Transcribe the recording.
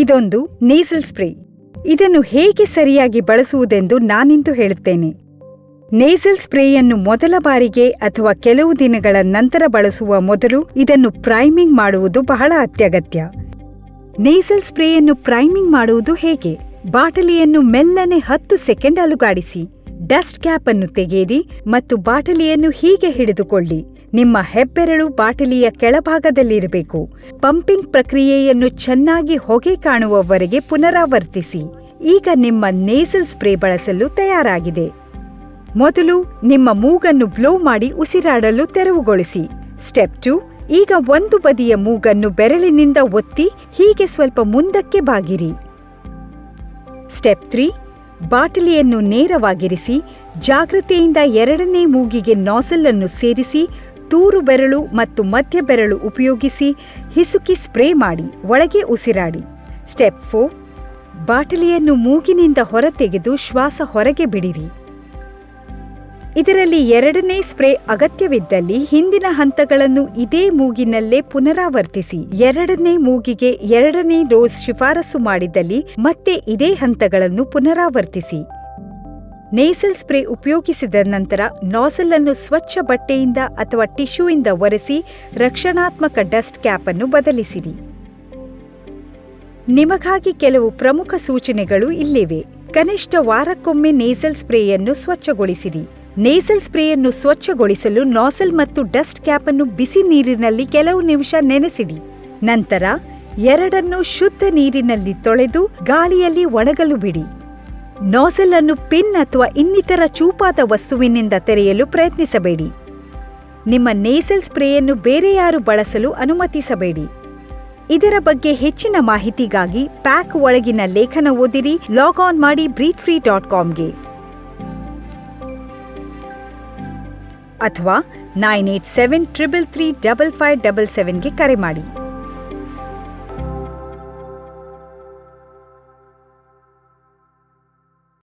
ಇದೊಂದು nasal spray ಇದನ್ನು ಹೇಗೆ ಸರಿಯಾಗಿ ಬಳಸುವುದೆಂದು ನಾನಿಂದು ಹೇಳುತ್ತೇನೆ. ನೇಸಲ್ ಸ್ಪ್ರೇಯನ್ನು ಮೊದಲ ಬಾರಿಗೆ ಅಥವಾ ಕೆಲವು ದಿನಗಳ ನಂತರ ಬಳಸುವ ಮೊದಲು ಇದನ್ನು ಪ್ರೈಮಿಂಗ್ ಮಾಡುವುದು ಬಹಳ ಅತ್ಯಗತ್ಯ. ನೇಸಲ್ ಸ್ಪ್ರೇಯನ್ನು ಪ್ರೈಮಿಂಗ್ ಮಾಡುವುದು ಹೇಗೆ? ಬಾಟಲಿಯನ್ನು ಮೆಲ್ಲನೆ ಹತ್ತು ಸೆಕೆಂಡ್ ಅಲುಗಾಡಿಸಿ. ಡಸ್ಟ್ ಕ್ಯಾಪ್ ಅನ್ನು ತೆಗೆಯಿರಿ ಮತ್ತು ಬಾಟಲಿಯನ್ನು ಹೀಗೆ ಹಿಡಿದುಕೊಳ್ಳಿ. ನಿಮ್ಮ ಹೆಬ್ಬೆರಳು ಬಾಟಲಿಯ ಕೆಳಭಾಗದಲ್ಲಿರಬೇಕು. ಪಂಪಿಂಗ್ ಪ್ರಕ್ರಿಯೆಯನ್ನು ಚೆನ್ನಾಗಿ ಹೊಗೆ ಕಾಣುವವರೆಗೆ ಪುನರಾವರ್ತಿಸಿ. ಈಗ ನಿಮ್ಮ ನೇಸಲ್ ಸ್ಪ್ರೇ ಬಳಸಲು ತಯಾರಾಗಿದೆ. ಮೊದಲು ನಿಮ್ಮ ಮೂಗನ್ನು ಬ್ಲೋ ಮಾಡಿ ಉಸಿರಾಡಲು ತೆರವುಗೊಳಿಸಿ. ಸ್ಟೆಪ್ ಟು, ಈಗ ಒಂದು ಬದಿಯ ಮೂಗನ್ನು ಬೆರಳಿನಿಂದ ಒತ್ತಿ ಹೀಗೆ ಸ್ವಲ್ಪ ಮುಂದಕ್ಕೆ ಬಾಗಿರಿ. ಸ್ಟೆಪ್ ತ್ರೀ ಬಾಟಲಿಯನ್ನು ನೇರವಾಗಿರಿಸಿ ಜಾಗೃತೆಯಿಂದ ಎರಡನೇ ಮೂಗಿಗೆ ನಾಸಲ್ ಅನ್ನು ಸೇರಿಸಿ, ತೂರು ಬೆರಳು ಮತ್ತು ಮಧ್ಯ ಬೆರಳು ಉಪಯೋಗಿಸಿ ಹಿಸುಕಿ ಸ್ಪ್ರೇ ಮಾಡಿ, ಒಳಗೆ ಉಸಿರಾಡಿ. ಸ್ಟೆಪ್ ಫೋರ್, ಬಾಟಲಿಯನ್ನು ಮೂಗಿನಿಂದ ಹೊರತೆಗೆದು ಶ್ವಾಸ ಹೊರಗೆ ಬಿಡಿರಿ. ಇದರಲ್ಲಿ ಎರಡನೇ ಸ್ಪ್ರೇ ಅಗತ್ಯವಿದ್ದಲ್ಲಿ ಹಿಂದಿನ ಹಂತಗಳನ್ನು ಇದೇ ಮೂಗಿನಲ್ಲೇ ಪುನರಾವರ್ತಿಸಿ. ಎರಡನೇ ಮೂಗಿಗೆ ಎರಡನೇ ಡೋಸ್ ಶಿಫಾರಸು ಮಾಡಿದಲ್ಲಿ ಮತ್ತೆ ಇದೇ ಹಂತಗಳನ್ನು ಪುನರಾವರ್ತಿಸಿ. ನೇಸಲ್ ಸ್ಪ್ರೇ ಉಪಯೋಗಿಸಿದ ನಂತರ ನಾಸಲ್ ಅನ್ನು ಸ್ವಚ್ಛ ಬಟ್ಟೆಯಿಂದ ಅಥವಾ ಟಿಶ್ಯೂಯಿಂದ ಒರೆಸಿ ರಕ್ಷಣಾತ್ಮಕ ಡಸ್ಟ್ ಕ್ಯಾಪ್ ಅನ್ನು ಬದಲಿಸಿರಿ. ನಿಮಗಾಗಿ ಕೆಲವು ಪ್ರಮುಖ ಸೂಚನೆಗಳು ಇಲ್ಲಿವೆ. ಕನಿಷ್ಠ ವಾರಕ್ಕೊಮ್ಮೆ ನೇಸಲ್ ಸ್ಪ್ರೇಯನ್ನು ಸ್ವಚ್ಛಗೊಳಿಸಿರಿ. ನೇಸಲ್ ಸ್ಪ್ರೇಯನ್ನು ಸ್ವಚ್ಛಗೊಳಿಸಲು ನಾಸಲ್ ಮತ್ತು ಡಸ್ಟ್ ಕ್ಯಾಪ್ ಅನ್ನು ಬಿಸಿ ನೀರಿನಲ್ಲಿ ಕೆಲವು ನಿಮಿಷ ನೆನೆಸಿಡಿ. ನಂತರ ಎರಡನ್ನು ಶುದ್ಧ ನೀರಿನಲ್ಲಿ ತೊಳೆದು ಗಾಳಿಯಲ್ಲಿ ಒಣಗಲು ಬಿಡಿ. ನಾಸಲ್ ಅನ್ನು ಪಿನ್ ಅಥವಾ ಇನ್ನಿತರ ಚೂಪಾದ ವಸ್ತುವಿನಿಂದ ತೆರೆಯಲು ಪ್ರಯತ್ನಿಸಬೇಡಿ. ನಿಮ್ಮ ನೇಸಲ್ ಸ್ಪ್ರೇಯನ್ನು ಬೇರೆ ಯಾರು ಬಳಸಲು ಅನುಮತಿಸಬೇಡಿ. ಇದರ ಬಗ್ಗೆ ಹೆಚ್ಚಿನ ಮಾಹಿತಿಗಾಗಿ ಪ್ಯಾಕ್ ಒಳಗಿನ ಲೇಖನ ಓದಿರಿ ಲಾಗ್ ಆನ್ ಮಾಡಿ ಬ್ರೀತ್ ಫ್ರೀ ಡಾಟ್ ಕಾಮ್ಗೆ. ಅಥವಾ nine eight seven triple three double five double ಸೆವೆನ್ಗೆ ಕರೆ ಮಾಡಿ.